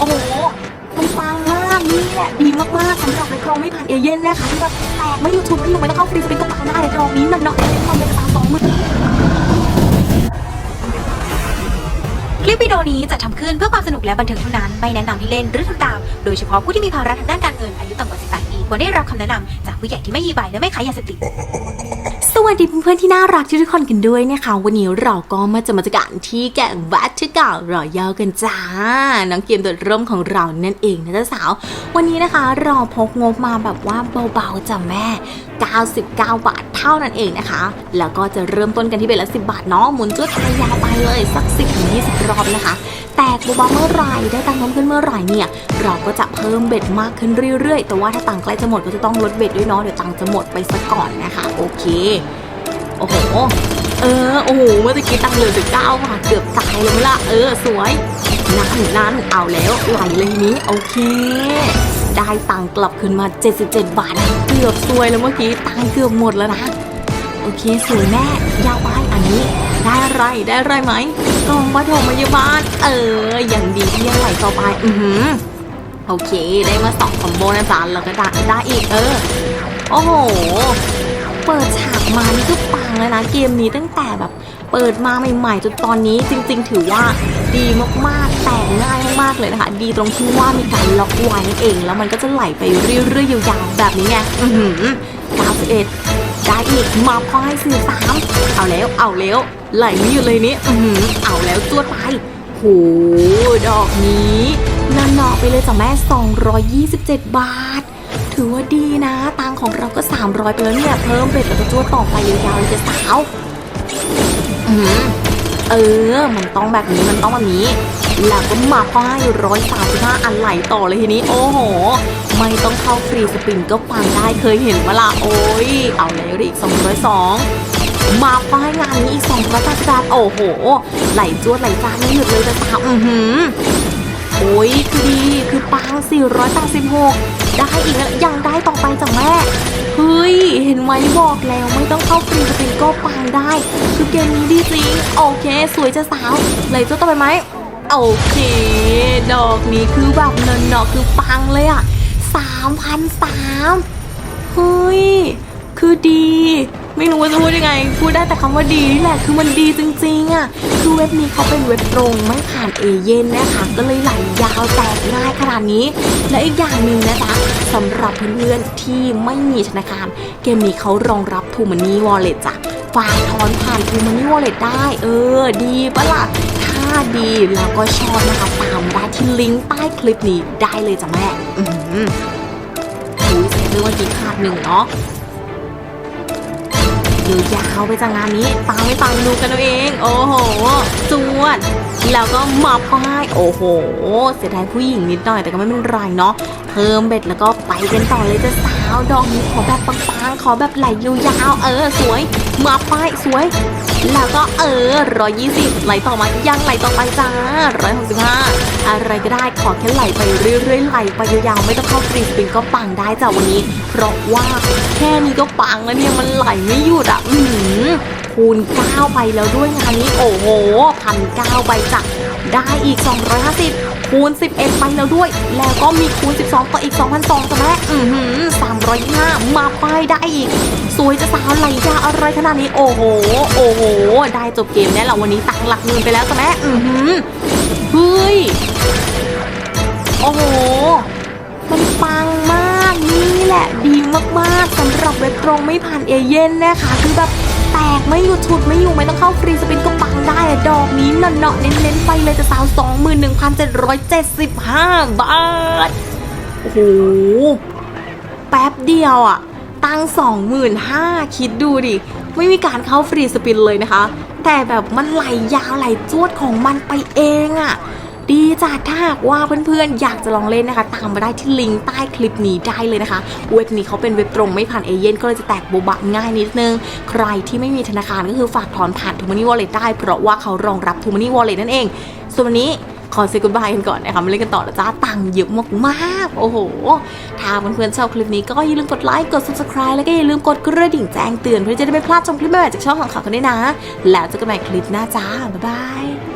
โอ้โหมันปังมากนี่แหละดีมากๆสำหรับในกรองไม่ผ่านเอเย่นนะคะที่แบบแตกไม่อยู่ทุนไม่อยู่ไม่ต้องเข้าฟรีสปินก็ปังได้กรองนี้มันเนาะเป็นความเป็นสามสองหมื่นคลิปวิดีโอนี้จะทำขึ้นเพื่อความสนุกและบันเทิงเท่านั้น ไม่แนะนำให้เล่นหรือทำตาม โดยเฉพาะผู้ที่มีภาระทางด้านการเงินอายุต่ำกว่า 18 ปีควรได้รับคำแนะนำจากผู้ใหญ่ที่ไม่มีใบและไม่ขายยาเสพติด วัสดีเพื่อนๆที่น่ารักทุกคนกันด้วยนะคะ วันนี้เราก็มาจะมาจัดการที่แก่งวัดที่เก่ารอยย่อกันจ้า น้องเกมตัวร่มของเรานั่นเองนะจ๊ะสาว วันนี้นะคะเราพกงบมาแบบว่าเบาๆจ้ะแม่ 99 บาทเท่านั้นเองนะคะ แล้วก็จะเริ่มต้นกันที่เบ็ดละ10บาทเนาะหมุนจุดไปยาวไปเลยสัก10ถึง20รอบนะคะแตกบเมื่อไหร่ได้ตังค์เพิ่มขึ้นเมื่อไหร่เนี่ย เราก็จะเพิ่มเบ็ดมากขึ้นเรื่อยๆ แต่ว่าถ้าตังค์ใกล้จะหมดก็จะต้องลดเบ็ดด้วยเนาะเดี๋ยวตังค์จะหมดไปซะก่อนนะคะ โอเค โอ้โห เออ โอ้โห เมื่อกี้ตังเหลือสิบเก้าบาทเกือบตายเลยไหมล่ะ เออ สวย นั่นนั่นเอาแล้วไหลเลยนี้ โอเค ได้ตังกลับคืนมา 77 บาท เกือบซวยแล้วเมื่อกี้ ตังเกือบหมดแล้วนะ โอเค สวยแม่ ยาวไปอันนี้ ได้ไร ได้ไรไหมกล่องปฐมพยาบาล เออ อย่างดีที่ยังไหลต่อไป อือหือโอเค ได้มาสองคอมโบนะจ๊ะแล้วก็ได้ได้อีก เออ โอ้โห เปิดฉากมานี่ก็ปังเลยนะเกมนี้ตั้งแต่แบบเปิดมาใหม่ๆจนตอนนี้จริง ๆ ถือว่าดีมากๆแต่ง่ายมากๆเลยนะคะ ดีตรงที่ว่ามีการล็อกไว้นั่นเอง แล้วมันก็จะไหลไปเรื่อยๆยาวๆแบบนี้ไงอือหือ91ได้อีกมาพอให้สื่อสามเอาแล้วเอาแล้วไหลไม่อยู่เลยนี่อือหือเอาแล้วจวดไปโหดอกนี้นั่นเนาะไปเลยจ้ะแม่ 227 บาท ถือว่าดีนะ ตังของเราก็ 300 ไปแล้วเนี่ย เพิ่มเบ็ดแล้วก็จ้วดต่อไปยาวๆเลยจะสาวอืมเออ มันต้องแบบนี้ มันต้องแบบนี้ แล้วก็มาพ่อให้ร้อยสามสิบห้าอันไหลต่อเลยทีนี้ โอ้โห ไม่ต้องเข้าฟรีสปินก็ปังได้เคยเห็นเวลาโอ้ย เอาแล้วดิอีก202มาพ่อให้งานนี้อีก2 8 0บาทโอ้โห ไหลจวดไหลจ้าไม่หยุดเลยจะสาวอือหือโอ้ยคือดี คือปัง486 ได้อีกแล้วยังได้ต่อไปจากแม่ เฮ้ย เห็นไหมบอกแล้วไม่ต้องเข้าฟรีสปินก็ปังได้ คือเกมนี้ดีจริงโอเค สวยจะสาวเหลเจ้าต่อไปไหมโอเค ดอกนี้คือแบบเนินเนาะคือปังเลยอะสามพันสามเฮ้ย คือดี ไม่รู้ว่าจะพูดยังไง พูดได้แต่คำว่าดีนี่แหละ คือมันดีจริงๆอะ คือเว็บนี้เขาเป็นเว็บตรงไม่ผ่านเอเย่นนะคะ ก็เลยไหลยาวแตกง่ายขนาดนี้ และอีกอย่างหนึ่งนะจ๊ะสำหรับเพื่อนๆที่ไม่มีธนาคาร เกมนี้เขารองรับ t ูมันนี่วอลเล็ตจ้ะฝากถอนผ่าน t ูมันนี่วอลเล็ตได้ เออ ดีปะล่ะถ้าดีแล้วก็ชอบนะคะตามได้ที่ลิงก์ใต้คลิปนี้ได้เลยจ้ะแม่ อือหืออุ้ยเรื่องเมื่อกี้ขาดหนึ่งเนาะ ยาวๆไปจากงานนี้ตามไปฟังดูกันเอาเอง โอ้โหจวดแล้วก็มาป้ายโอ้โห เสียดายผู้หญิงนิดหน่อยแต่ก็ไม่เป็นไรเนาะเพิ่มเบ็ดแล้วก็ไปกันต่อเลยจะสาวดอกนี้ขอแบบปังๆขอแบบไหลยาวๆเออสวยมาป้ายสวย แล้วก็เออร้อยยี่สิบไหลต่อมายังไหลต่อไปจ้าร้อยหกสิบห้าอะไรก็ได้ขอแค่ไหลไปเรื่อยๆไหลไปยาวๆไม่ต้องเข้ากรีสปริงก็ปังได้จ้ะวันนี้ เพราะว่าแค่นี้ก็ปังแล้วเนี่ยมันไหลไม่หยุดอะ อืมคูณ9ไปแล้วด้วยงานนี้โอ้โหพันเก้าไปจ้ะ ได้อีก 250 คูณ 11 ไปแล้วด้วย แล้วก็มีคูณ 12 ต่ออีก 2,200จ้ะแม่อือหือ325 มาป้ายได้อีก สวยจะสาวไหลยาอะไรขนาดนี้ โอ้โห โอ้โห ได้จบเกมแน่หละวันนี้ตังค์หลักหมื่นไปแล้วจ้ะแม่อือหือเฮ้ย โอ้โห มันปังมากนี่แหละดีมากๆสำหรับเว็บตรงไม่ผ่านเอเย่นนะคะคือแบบ แตกไม่หยุดฉุดไม่อยู่ไม่ต้องเข้าฟรีสปินก็ปังได้อะดอกนี้เนาะเน้นๆไปเลยจะสาว21,775 บาท โอ้โห แป๊บเดียวอะตังสองหมื่นห้าคิดดูดิ ไม่มีการเข้าฟรีสปินเลยนะคะ แต่แบบมันไหลยาวไหลจวดของมันไปเองอะ ดีจ้ะถ้าหากว่าเพื่อนๆ อยากจะลองเล่นนะคะ ตามมาได้ที่ลิงก์ใต้คลิปนี้ได้เลยนะคะ เว็บนี้เขาเป็นเว็บตรงไม่ผ่านเอเย่นก็เลยจะแตกโบบะง่ายนิดนึง ใครที่ไม่มีธนาคารก็คือฝากถอนผ่าน t ูมันนี่วอลเล็ตได้ เพราะว่าเขารองรับ t ูมันนี่วอลเล็ตนั่นเอง ส่วนวันนี้ขอเซกุ d บายกันก่อนนะคะมาเล่นกันต่อนะจ้าตังค์เยอะมากๆ โอ้โห ถ้าเพื่อนๆชอบคลิปนี้ก็อย่าลืมกดไลค์ กด subscribe แล้วก็อย่าลืมกดกระดิ่งแจ้งเตือนเพื่อจะได้ไม่พลาดชมคลิปใหม่ๆจากช่องของเขากันด้วยนะ แล้วเจอกันใหม่คลิปหน้าจ้า บ๊ายบาย